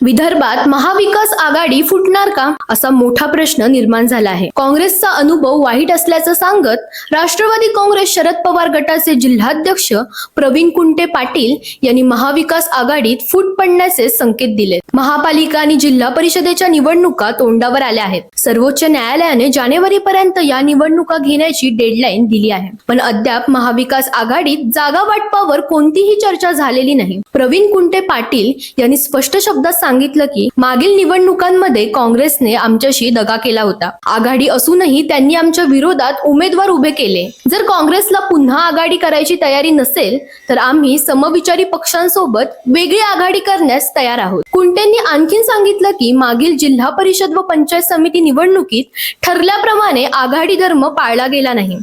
विदर्भात महाविकास आघाडी फुटणार का? असा मोठा प्रश्न निर्माण झाला आहे. काँग्रेसचा अनुभव वाईट असल्याचं सांगत राष्ट्रवादी काँग्रेस शरद पवार गटाचे जिल्हाध्यक्ष प्रवीण कुंटे पाटील यांनी महाविकास आघाडीत फूट पडण्याचे संकेत दिले. महापालिका आणि जिल्हा परिषदेच्या निवडणुका तोंडावर आल्या आहेत. सर्वोच्च न्यायालयाने जानेवारी पर्यंत या निवडणुका घेण्याची डेडलाईन दिली आहे. पण अद्याप महाविकास आघाडीत जागा वाटपावर कोणतीही चर्चा झालेली नाही. प्रवीण कुंटे पाटील यांनी स्पष्ट शब्दात सांगितलं की मागील निवडणुकांमध्ये काँग्रेसने आमच्याशी दगा केला होता. आघाडी असूनही त्यांनी आमच्या विरोधात उमेदवार उभे केले. जर काँग्रेसला पुन्हा आघाडी करायची तयारी नसेल तर आम्ही समविचारी पक्षांसोबत वेगळी आघाडी करण्यास तयार आहोत. कुंटेंनी आणखीन सांगितलं की मागील जिल्हा परिषद व पंचायत समिती निवडणुकीत ठरल्याप्रमाणे आघाडी धर्म पाळला गेला नाही.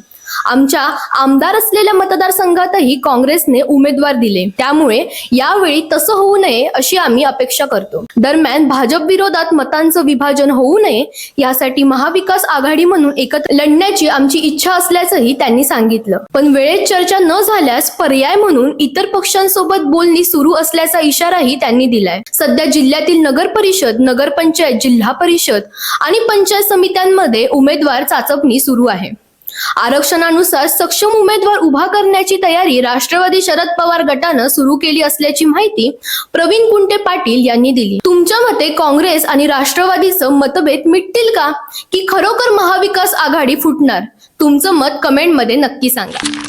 आमच्या आमदार असलेल्या मतदारसंघातही काँग्रेसने उमेदवार दिले. त्यामुळे यावेळी तसं होऊ नये अशी आम्ही अपेक्षा करतो. दरम्यान भाजप विरोधात मतांचं विभाजन होऊ नये यासाठी महाविकास आघाडी म्हणून एकत्र लढण्याची आमची इच्छा असल्याचंही त्यांनी सांगितलं. पण वेळेत चर्चा न झाल्यास पर्याय म्हणून इतर पक्षांसोबत बोलणी सुरू असल्याचा इशाराही त्यांनी दिलाय. सध्या जिल्ह्यातील नगर परिषद नगरपंचायत जिल्हा परिषद आणि पंचायत समित्यांमध्ये उमेदवार चाचपणी सुरू आहे. आरक्षणानुसार सक्षम उमेदवार उभा करण्याची तयारी राष्ट्रवादी शरद पवार गटानं सुरू केली असल्याची माहिती प्रवीण कुंटे पाटील यांनी दिली. तुमच्या मते काँग्रेस आणि राष्ट्रवादीचं मतभेद मिटतील का? की खरोखर महाविकास आघाडी फुटणार? तुमचं मत कमेंटमध्ये नक्की सांगा.